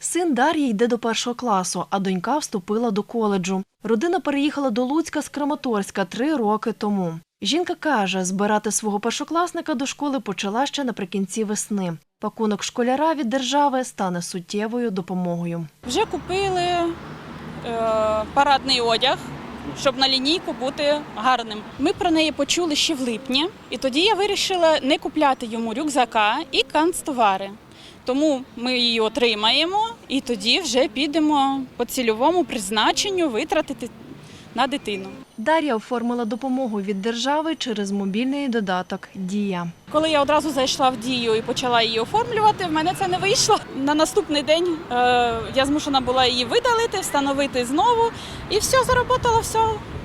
Син Дар'ї йде до першого класу, а донька вступила до коледжу. Родина переїхала до Луцька з Краматорська три роки тому. Жінка каже, збирати свого першокласника до школи почала ще наприкінці весни. Пакунок школяра від держави стане суттєвою допомогою. Вже купили е, парадний одяг, щоб на лінійку бути гарним. Ми про неї почули ще в липні, і тоді я вирішила не купляти йому рюкзака і канцтовари. Тому ми її отримаємо і тоді вже підемо по цільовому призначенню витратити на дитину. Дар'я оформила допомогу від держави через мобільний додаток Дія. Коли я одразу зайшла в дію і почала її оформлювати, в мене це не вийшло. На наступний день е, я змушена була її видалити, встановити знову, і все заработало, все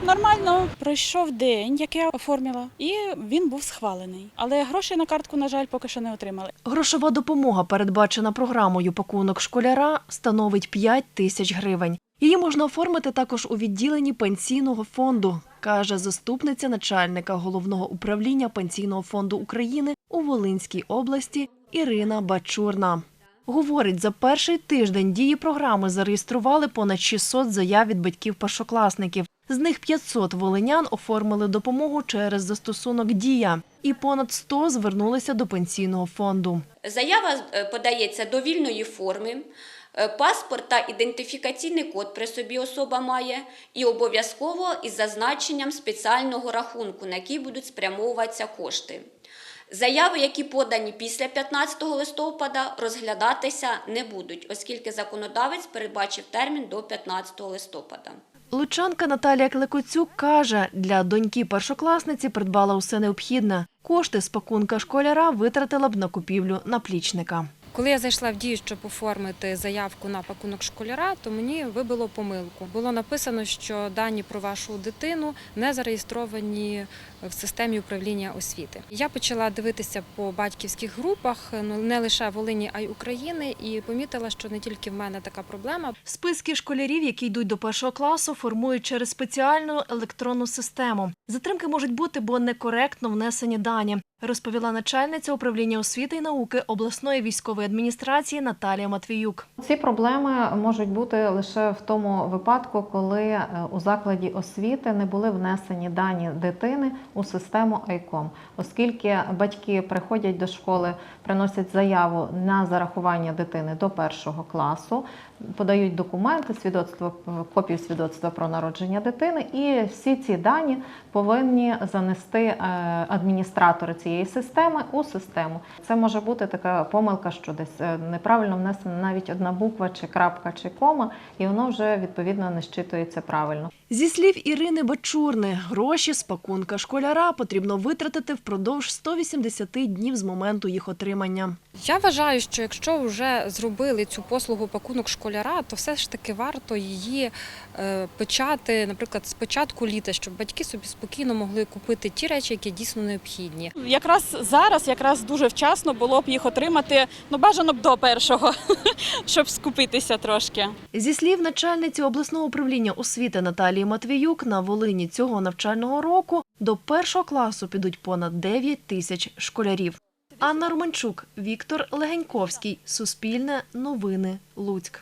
нормально. Пройшов день, як я оформила, і він був схвалений. Але грошей на картку, на жаль, поки що не отримали. Грошова допомога, передбачена програмою пакунок школяра, становить 5 тисяч гривень. Її можна оформити також у відділенні пенсійного фонду, каже заступниця начальника головного управління пенсійного фонду України у Волинській області Ірина Бачурна. Говорить, за перший тиждень дії програми зареєстрували понад 600 заяв від батьків першокласників. З них 500 волинян оформили допомогу через застосунок Дія, і понад 100 звернулися до пенсійного фонду. Заява е, подається до вільної форми. Е, Паспорт та ідентифікаційний код при собі особа має, і обов'язково із зазначенням спеціального рахунку, на який будуть спрямовуватися кошти. Заяви, які подані після 15 листопада, розглядатися не будуть, оскільки законодавець передбачив термін до 15 листопада. Лучанка Наталія Клекоцюк каже, для доньки першокласниці придбала усе необхідне. Кошти з пакунка школяра витратила б на купівлю наплічника. Коли я зайшла в дію, щоб оформити заявку на пакунок школяра, то мені вибило помилку. Було написано, що дані про вашу дитину не зареєстровані в системі управління освіти. Я почала дивитися по батьківських групах, ну не лише Волині, а й України, і помітила, що не тільки в мене така проблема. Списки школярів, які йдуть до першого класу, формують через спеціальну електронну систему. Затримки можуть бути, бо некоректно внесені дані, розповіла начальниця управління освіти і науки обласної військової адміністрації Наталія Матвіюк. Ці проблеми можуть бути лише в тому випадку, коли е, у закладі освіти не були внесені дані дитини у систему ICOM. Оскільки батьки приходять до школи, приносять заяву на зарахування дитини до першого класу, подають документи, свідоцтво копію свідоцтва про народження дитини, і всі ці дані повинні занести е, адміністратори цієї системи у систему. Це може бути така помилка, що десь е, неправильно внесена навіть одна буква, чи крапка, чи кома, і воно вже відповідно не щитується правильно. Зі слів Ірини Бачурни, гроші з пакунка школяра потрібно витратити впродовж 180 днів з моменту їх отримання. Я вважаю, що якщо вже зробили цю послугу пакунок школяра, то все ж таки варто її е, почати, наприклад, з початку літа, щоб батьки собі спокійно могли купити ті речі, які дійсно необхідні. Якраз зараз, якраз дуже вчасно було б їх отримати, ну бажано б до першого, щоб скупитися трошки. Зі слів начальниці обласного управління освіти Наталії Матвіюк, на Волині цього навчального року до першого класу підуть понад 9 тисяч школярів. Анна Романчук, Віктор Легеньковський, Суспільне, Новини, Луцьк.